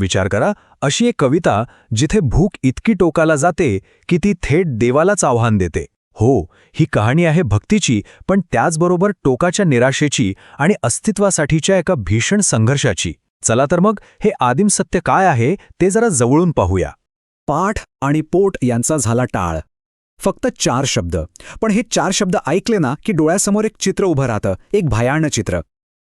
विचार करा अशी एक कविता जिथे भूक इतकी टोकाला जाते की ती थेट देवालाच आव्हान देते. हो ही कहाणी आहे भक्तीची पण त्याचबरोबर टोकाच्या निराशेची आणि अस्तित्वासाठीच्या एका भीषण संघर्षाची. चला तर मग हे आदिम सत्य काय आहे ते जरा जवळून पाहूया. पाठ आणि पोट यांचा झाला टाळ. फक्त चार शब्द. पण हे चार शब्द ऐकले ना की डोळ्यासमोर एक चित्र उभं राहतं एक भयानक चित्र.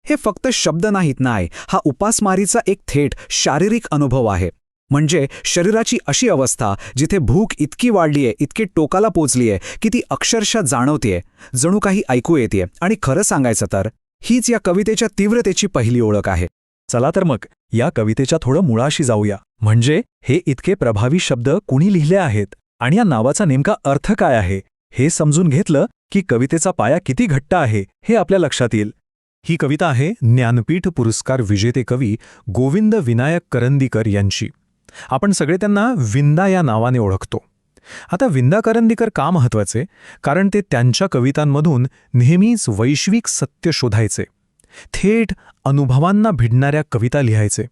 हे फक्त शब्द नाहीत नाही हा उपासमारीचा एक थेट शारीरिक अनुभव आहे. म्हणजे शरीराची अशी अवस्था जिथे भूक इतकी वाढलीये इतकी टोकाला पोचलीये की ती अक्षरशः जाणवतेय. जणू काही ऐकू येते आणि खरं सांगायचं तर हीच या कवितेच्या तीव्रतेची पहिली ओळख आहे. चला तर मग या कवितेच्या थोडं मुळाशी जाऊया. म्हणजे हे इतके प्रभावी शब्द कुणी लिहिले आहेत? आणि या नावाचा नेमका अर्थ काय आहे? हे समजून घेतलं की कवितेचा पाया किती घट्ट आहे हे आपल्या लक्षात येईल. ही कविता आहे ज्ञानपीठ पुरस्कार विजेते कवी गोविंद विनायक करंदीकर यांची. आपण सगळे त्यांना विंदा या नावाने ओळखतो. आता विंदा करंदीकर का महत्त्वाचे? कारण ते त्यांच्या कवितांमधून नेहमीच वैश्विक सत्य शोधायचे. थेट अनुभवांना भिडणाऱ्या कविता लिहायचे.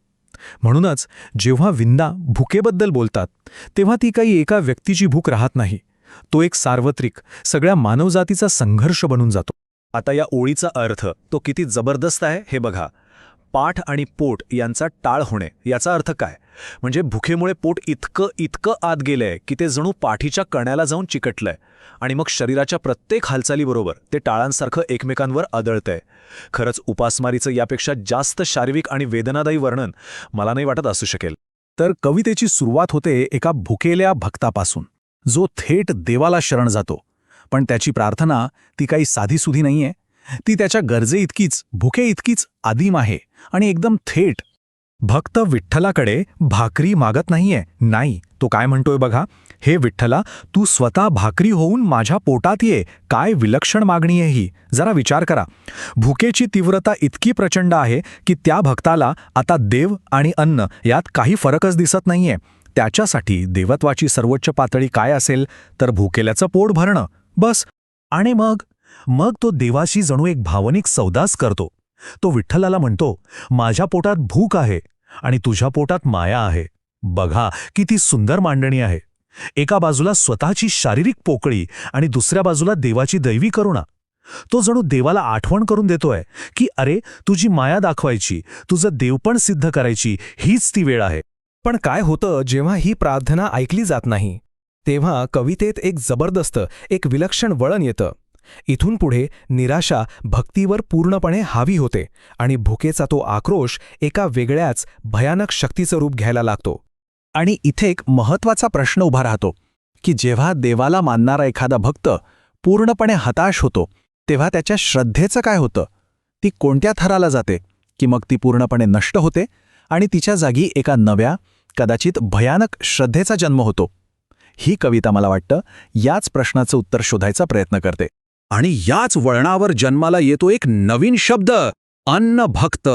म्हणूनच जेव्हा विंदा भुकेबद्दल बोलतात तेव्हा ती काही एका व्यक्तीची भूक राहत नाही. तो एक सार्वत्रिक सगळ्या मानवजातीचा संघर्ष बनून जातो. आता या ओळीचा अर्थ तो किती जबरदस्त आहे हे बघा. पाठ आणि पोट यांचा टाळ होणे याचा अर्थ काय? म्हणजे भुकेमुळे पोट इतकं इतकं आत गेलंय की ते जणू पाठीच्या कण्याला जाऊन चिकटलंय. आणि मग शरीराच्या प्रत्येक हालचालीबरोबर ते टाळांसारखं एकमेकांवर आदळतंय. खरंच उपासमारीचं यापेक्षा जास्त शारीरिक आणि वेदनादायी वर्णन मला नाही वाटत असू शकेल. तर कवितेची सुरुवात होते एका भुकेल्या भक्तापासून. जो थेट देवाला शरण जातो. पण त्याची प्रार्थना ती काही साधीसुधी नाहीये. ती त्याच्या गरजे इतकीच भुके इतकीच आदिम आहे आणि एकदम थेट. भक्त विठ्ठलाकडे भाकरी मागत नाहीये. नाही तो काय म्हणतोय बघा? हे विठ्ठला तू स्वतः भाकरी होऊन माझ्या पोटात ये. काय विलक्षण मागणी आहे ही? जरा विचार करा. भुकेची तीव्रता इतकी प्रचंड आहे की त्या भक्ताला आता देव आणि अन्न यात काही फरकच दिसत नाहीये. त्याच्यासाठी देवत्वाची सर्वोच्च पातळी काय असेल? तर भुकेल्याचं पोट भरणं. बस. आणि मग? मग तो देवाशी जणू एक भावनिक सौदास करतो. तो विठ्ठलाला म्हणतो माझ्या पोटात भूक आहे आणि तुझ्या पोटात माया आहे. बघा किती सुंदर मांडणी आहे. एका बाजूला स्वतःची शारीरिक पोकळी आणि दुसऱ्या बाजूला देवाची दैवी करुणा. तो जणू देवाला आठवण करून देतोय की अरे तुझी माया दाखवायची तुझं देवपण सिद्ध करायची हीच ती वेळ आहे. पण काय होतं जेव्हा ही प्रार्थना ऐकली जात नाही? तेव्हा कवितेत एक जबरदस्त एक विलक्षण वळण येतं. इथून पुढे निराशा भक्तीवर पूर्णपणे हावी होते आणि भुकेचा तो आक्रोश एका वेगळ्याच भयानक शक्तीचं रूप घ्यायला लागतो. आणि इथे एक महत्त्वाचा प्रश्न उभा राहतो की जेव्हा देवाला मानणारा एखादा भक्त पूर्णपणे हताश होतो तेव्हा त्याच्या श्रद्धेचं काय होतं? ती कोणत्या थराला जाते की मग ती पूर्णपणे नष्ट होते आणि तिच्या जागी एका नव्या कदाचित भयानक श्रद्धेचा जन्म होतो? ही कविता मला वाटतं याच प्रश्नाचं उत्तर शोधायचा प्रयत्न करते. आणि याच वळणावर जन्माला येतो एक नवीन शब्द अन्न भक्त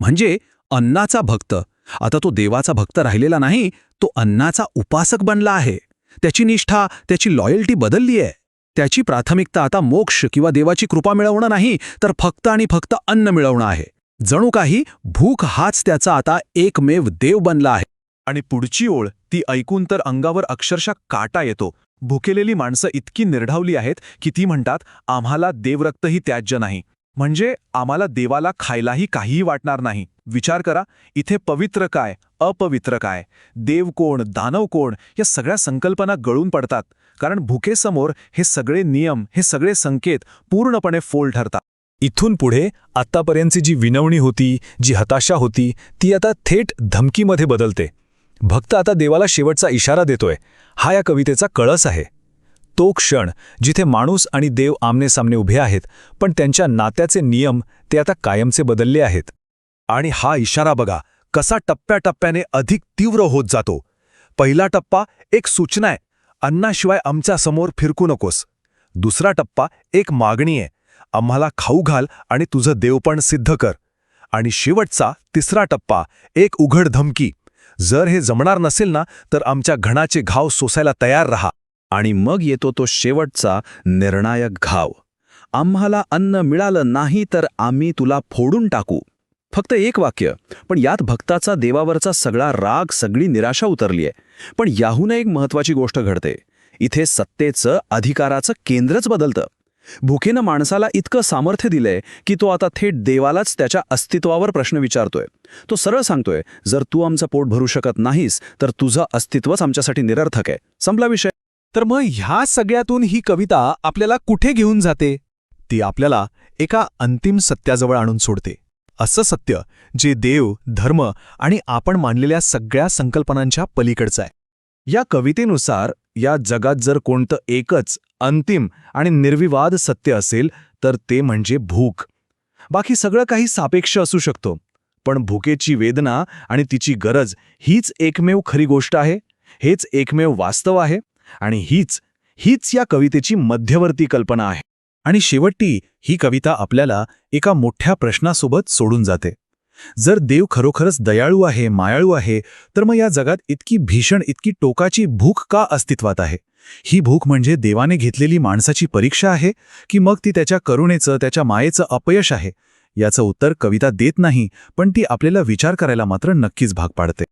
म्हणजे अन्नाचा भक्त. आता तो देवाचा भक्त राहिलेला नाही तो अन्नाचा उपासक बनला आहे. त्याची निष्ठा त्याची लॉयल्टी बदलली आहे त्याची प्राथमिकता आता मोक्ष किंवा देवाची कृपा मिळवणं नाही तर फक्त आणि फक्त अन्न मिळवणं आहे. जणू काही भूक हाच त्याचा आता एकमेव देव बनला आहे. आणि पुढची ओळ ती ऐकून तर अंगावर अक्षरशः काटा येतो. भुकेलेली माणसं इतकी निर्ढावली आहेत की ती म्हणतात आम्हाला देवरक्तही त्याज्य नाही. म्हणजे आम्हाला देवाला खायलाही काहीही वाटणार नाही. विचार करा इथे पवित्र काय अपवित्र काय? देव कोण दानव कोण? या सगळ्या संकल्पना गळून पडतात. कारण भुकेसमोर हे सगळे नियम हे सगळे संकेत पूर्णपणे फोल ठरतात. इथून पुढे आत्तापर्यंतची जी विनवणी होती जी हताशा होती ती आता थेट धमकीमध्ये बदलते. भक्त आता देवाला शेवटचा इशारा देतोय. हा या कवितेचा कळस आहे. तो क्षण जिथे माणूस आणि देव आमनेसामने उभे आहेत पण त्यांच्या नात्याचे नियम ते आता कायमचे बदलले आहेत. आणि हा इशारा बघा कसा टप्प्याटप्प्याने अधिक तीव्र होत जातो. पहिला टप्पा एक सूचना आहे अन्नाशिवाय आमच्यासमोर फिरकू नकोस. दुसरा टप्पा एक मागणी आहे आम्हाला खाऊ घाल आणि तुझं देवपण सिद्ध कर. आणि शेवटचा तिसरा टप्पा एक उघड धमकी. जर हे जमणार नसेल ना तर आमच्या घणाचे घाव सोसायला तयार रहा. आणि मग येतो तो शेवटचा निर्णायक घाव. आम्हाला अन्न मिळालं नाही तर आम्ही तुला फोडून टाकू. फक्त एक वाक्य पण यात भक्ताचा देवावरचा सगळा राग सगळी निराशा उतरलीय. पण याहून एक महत्वाची गोष्ट घडते. इथे सत्तेचं अधिकाराचं केंद्रच बदलतं. भुकेनं माणसाला इतकं सामर्थ्य दिलंय की तो आता थेट देवालाच त्याच्या अस्तित्वावर प्रश्न विचारतोय. तो सरळ सांगतोय जर तू आमचं पोट भरू शकत नाहीस तर तुझं अस्तित्वच आमच्यासाठी निरर्थक आहे. संपला विषय. तर मग ह्या सगळ्यातून ही कविता आपल्याला कुठे घेऊन जाते? ती आपल्याला एका अंतिम सत्याजवळ आणून सोडते. असं सत्य जे देव धर्म आणि आपण मानलेल्या सगळ्या संकल्पनांच्या पलीकडचं आहे. या कवितेनुसार या जगात जर कोणतं एकच अंतिम आणि निर्विवाद सत्य असेल तर ते म्हणजे भूक. बाकी सगळं काही सापेक्ष असू शकतो पण भुकेची वेदना आणि तिची गरज हीच एकमेव खरी गोष्ट आहे हेच एकमेव वास्तव आहे आणि हीच हीच या कवितेची मध्यवर्ती कल्पना आहे. आणि शेवटी ही कविता आपल्याला एका मोठ्या प्रश्नासोबत सोडून जाते. जर देव खरोखरच दयाळू आहे मायाळू आहे तर मग या जगात इतकी भीषण इतकी टोकाची भूक का अस्तित्वात आहे? ही भूक म्हणजे देवाने घेतलेली माणसाची परीक्षा आहे की मग ती त्याच्या करुणेचं त्याच्या मायेचं अपयश आहे? याचं उत्तर कविता देत नाही पण ती आपल्याला विचार करायला मात्र नक्कीच भाग पाडते.